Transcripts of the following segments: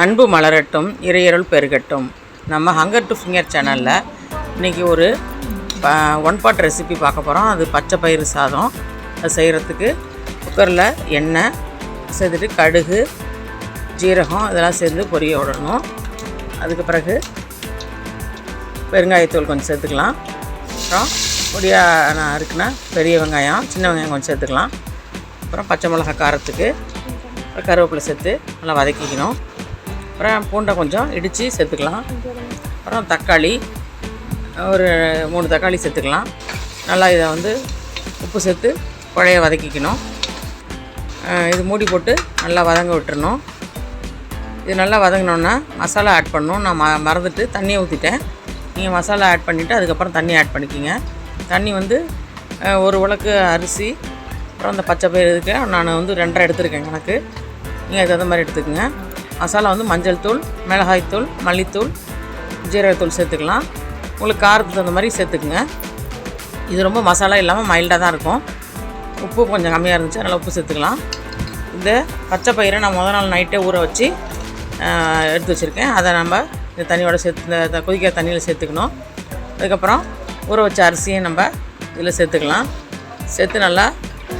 அன்பு மலரட்டும் இறையருள் பெருகட்டும். நம்ம ஹங்கர் டு ஃபிங்கர் சேனலில் இன்றைக்கி ஒரு ஒன் பாட் ரெசிபி பார்க்க போகிறோம் அது பச்சை பயிறு சாதம். அது செய்கிறதுக்கு குக்கரில் எண்ணெய் சேர்த்துட்டு கடுகு ஜீரகம் இதெல்லாம் சேர்ந்து பொரிய விடணும். அதுக்கு பிறகு பெருங்காயத்தூள் கொஞ்சம் சேர்த்துக்கலாம். அப்புறம் பொடியாக நான் இருக்குன்னா பெரிய வெங்காயம் சின்ன வெங்காயம் கொஞ்சம் சேர்த்துக்கலாம். அப்புறம் பச்சை மிளகாய் காரத்துக்கு அப்புறம் கருவேப்பிலை சேர்த்து நல்லா வதக்கிக்கணும். அப்புறம் பூண்டை கொஞ்சம் இடித்து சேர்த்துக்கலாம். அப்புறம் தக்காளி ஒரு மூணு தக்காளி சேர்த்துக்கலாம். நல்லா இதை வந்து உப்பு சேர்த்து குழைய வதக்கிக்கணும். இது மூடி போட்டு நல்லா வதங்க விட்டுறணும். இது நல்லா வதங்கினோன்னா மசாலா ஆட் பண்ணணும். நான் ம மறந்துட்டு தண்ணியை ஊற்றிட்டேன் நீங்கள் மசாலா ஆட் பண்ணிவிட்டு அதுக்கப்புறம் தண்ணி ஆட் பண்ணிக்கிங்க. தண்ணி வந்து ஒரு உலக்கு அரிசி அப்புறம் அந்த பச்சை பயிர் இதுக்கு நான் வந்து ரெண்டரை எடுத்துருக்கேன் கணக்கு. நீங்கள் அதுக்கு தகுந்த மாதிரி எடுத்துக்கோங்க. மசாலா வந்து மஞ்சள் தூள் மிளகாய்த்தூள் மல்லித்தூள் ஜீரகத்தூள் சேர்த்துக்கலாம். உங்களுக்கு காரத்துக்கு தகுந்த மாதிரி சேர்த்துக்குங்க. இது ரொம்ப மசாலா இல்லாமல் மைல்டாக தான் இருக்கும். உப்பு கொஞ்சம் கம்மியாக இருந்துச்சு அதனால் உப்பு சேர்த்துக்கலாம். இந்த பச்சை பயிரை நான் முதல் நாள் நைட்டே ஊற வச்சு எடுத்து வச்சுருக்கேன். அதை நம்ம இந்த தண்ணியோட சேர்த்து இந்த கொதிக்கிற தண்ணியில் சேர்த்துக்கணும். அதுக்கப்புறம் ஊற வச்ச அரிசியை நம்ம இதில் சேர்த்துக்கலாம். சேர்த்து நல்லா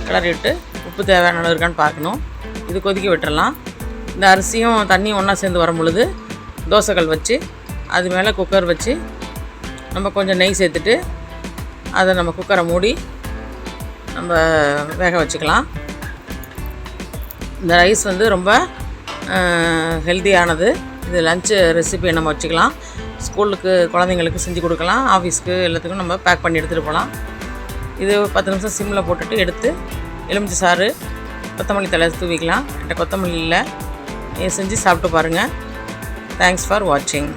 கிளறி விட்டு உப்பு தேவையான அளவு இருக்கான்னு பார்க்கணும். இது கொதிக்க விட்டுறலாம். இந்த அரிசியும் தண்ணியும் ஒன்றா சேர்ந்து வரும் பொழுது தோசைகள் வச்சு அது மேலே குக்கர் வச்சு நம்ம கொஞ்சம் நெய் சேர்த்துட்டு அதை நம்ம குக்கரை மூடி நம்ம வேக வச்சுக்கலாம். இந்த ரைஸ் வந்து ரொம்ப ஹெல்த்தியானது இது லஞ்சு ரெசிபி நம்ம வச்சுக்கலாம். ஸ்கூலுக்கு குழந்தைங்களுக்கு செஞ்சு கொடுக்கலாம். ஆஃபீஸ்க்கு எல்லாத்துக்கும் நம்ம பேக் பண்ணி எடுத்துகிட்டு போகலாம். இது பத்து நிமிஷம் சிம்மில் போட்டுட்டு எடுத்து எலுமிச்சை சாறு கொத்தமல்லி தலை தூவிக்கலாம். என்கிட்ட கொத்தமல்லி இல்லை. செஞ்சு சாப்பிட்டு பாருங்கள் தேங்க்ஸ் ஃபார் வாட்சிங்